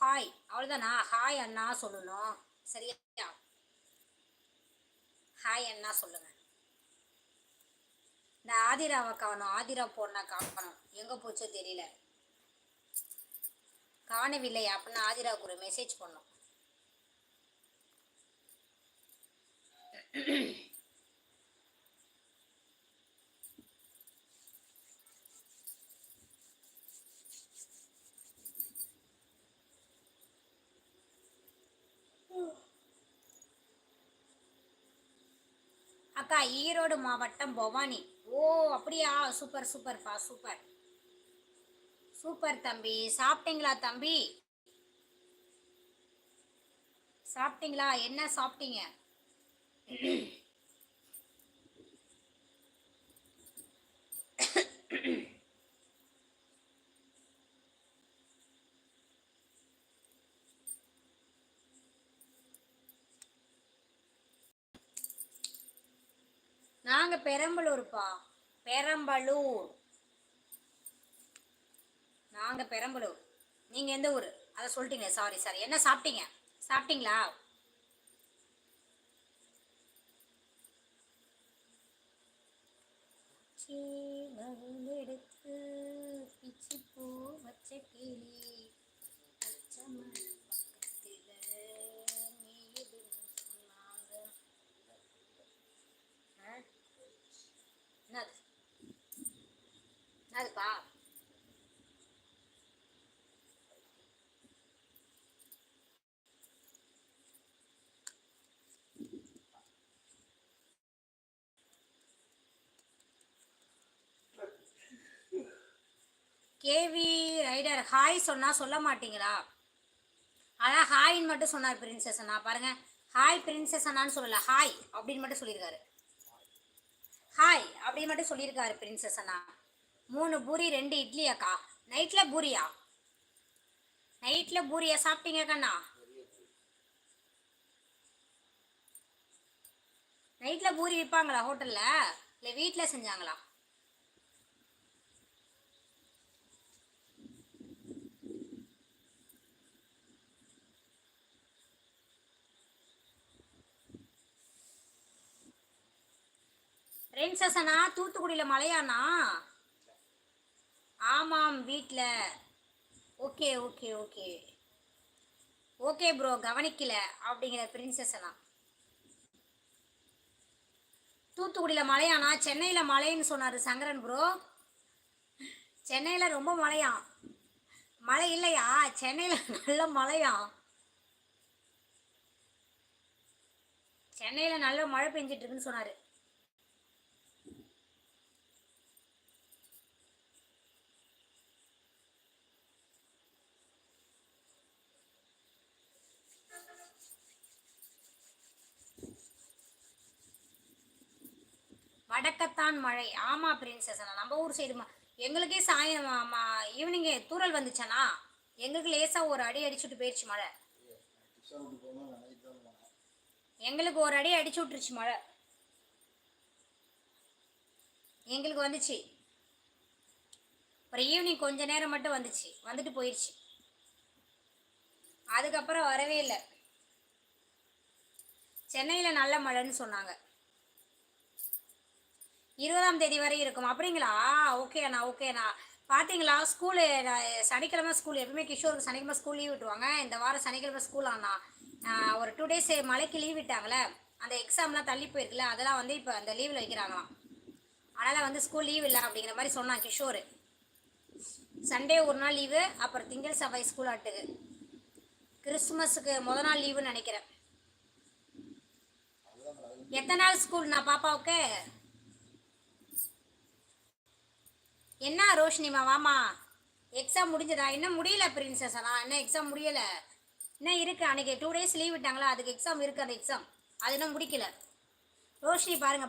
Hi அவ்வளோதானா hi அண்ணா சொல்லணும். சரியா? ஹாய் அண்ணா சொல்லுங்க. இந்த ஆதிராவை காணும். ஆதிரா போடனா காணும். எங்கே போச்சோ தெரியல. காணவில்லை அப்படின்னா ஆதிராவுக்கு ஒரு மெசேஜ் பண்ணும். அக்கா ஈரோடு மாவட்டம் பவானி. ஓ அப்படியா? சூப்பர் சூப்பர்ப்பா சூப்பர். சூப்பர் தம்பி. சாப்பிட்டீங்களா தம்பி? சாப்பிட்டீங்களா? என்ன சாப்பிட்டீங்க? நாங்கள் பெரம்பலூர்ப்பா. பெரம்பலூர். நாங்கள் பெரம்பலூர். நீங்கள் எந்த ஊர்? அதை சொல்லிட்டீங்க சாரி சாரி என்ன சாப்பிட்டீங்க? சாப்பிட்டீங்களா? எடுத்து பிச்சு பூ வச்ச கிளி. பக்கத்தில் பக்கத்துல மேயுதுன்னு சொன்னாங்க என்னது? என்னதுப்பா கேவி ரைடர் ஹாய் சொன்னால் சொல்ல மாட்டீங்களா? அதான் ஹாய்ன்னு மட்டும் சொன்னார் பிரின்சஸ் அண்ணா. பாருங்க ஹாய் பிரின்சஸ் அண்ணான்னு சொல்லல ஹாய் அப்படின்னு மட்டும் சொல்லியிருக்காரு. ஹாய் அப்படின்னு மட்டும் சொல்லியிருக்காரு பிரின்சஸ் அண்ணா. மூணு பூரி ரெண்டு இட்லி அக்கா. நைட்டில் பூரியா? நைட்டில் பூரியா சாப்பிட்டீங்க கண்ணா? நைட்டில் பூரி விற்பாங்களா ஹோட்டலில் இல்லை வீட்டில் செஞ்சாங்களா? ரெயின் அண்ணா தூத்துக்குடியில் மழையானா ஆமாம் வீட்டில் okay okay okay. Okay bro கவனிக்கல அப்படிங்கிற பிரின்சஸ்னா? தூத்துக்குடியில் மழையானா சென்னையில் மழைன்னு சொன்னார் சங்கரன் ப்ரோ. சென்னையில் ரொம்ப மழையாம் மழை இல்லையா? சென்னையில் நல்ல மழையாம் சென்னையில் நல்ல மழை பெஞ்சிட்ருக்குன்னு சொன்னார். அடக்கத்தான் மழை. ஆமா பிரின்சஸ் அண்ணா. நம்ம ஊர் சைடு எங்களுக்கே சாயம் ஈவினிங்கே தூரல் வந்துச்சானா எங்களுக்கு லேசா ஒரு அடி அடிச்சுட்டு போயிடுச்சு மழை. எங்களுக்கு ஒரு அடி அடிச்சு விட்டுருச்சு மழை. எங்களுக்கு வந்துச்சு. ஒரு ஈவினிங் கொஞ்ச நேரம் மட்டும் வந்துச்சு. வந்துட்டு போயிடுச்சு அதுக்கப்புறம் வரவே இல்லை. சென்னையில் நல்ல மழைன்னு சொன்னாங்க. இருபதாம் தேதி வரை இருக்கும். அப்படிங்களா? ஓகே அண்ணா பார்த்தீங்களா ஸ்கூலு சனிக்கிழமை ஸ்கூல் எப்பவுமே கிஷோருக்கு சனிக்கிழமை ஸ்கூல் லீவ் விட்டுருவாங்க. இந்த வாரம் சனிக்கிழமை ஸ்கூல் அண்ணா. ஒரு டூ டேஸ் மழைக்கு லீவ் விட்டாங்களே அந்த எக்ஸாம்லாம் தள்ளி போயிருக்குல்ல? அதெல்லாம் வந்து இப்போ அந்த லீவில் வைக்கிறாங்களாம். அதனால் வந்து ஸ்கூல் லீவ் இல்லை அப்படிங்கிற மாதிரி சொன்னான் கிஷோர். சண்டே ஒரு நாள் லீவு அப்புறம் திங்கள் செவ்வாய் ஸ்கூல் ஆட்டுக்கு கிறிஸ்துமஸுக்கு முத நாள் லீவுன்னு நினைக்கிறேன். எத்தனை நாள் ஸ்கூல்ண்ணா பாப்பாவுக்கு? என்ன ரோஷினிமா வாமா. எக்ஸாம் முடிஞ்சதா? இன்னும் முடியல பிரின்சஸ் ஆனால் இன்னும் எக்ஸாம் முடியலை. இன்னும் இருக்கு. அன்றைக்கி டூ டேஸ் லீவ் விட்டாங்களா? அதுக்கு எக்ஸாம் இருக்குது அந்த எக்ஸாம் அது இன்னும் முடிக்கல. ரோஷினி பாருங்க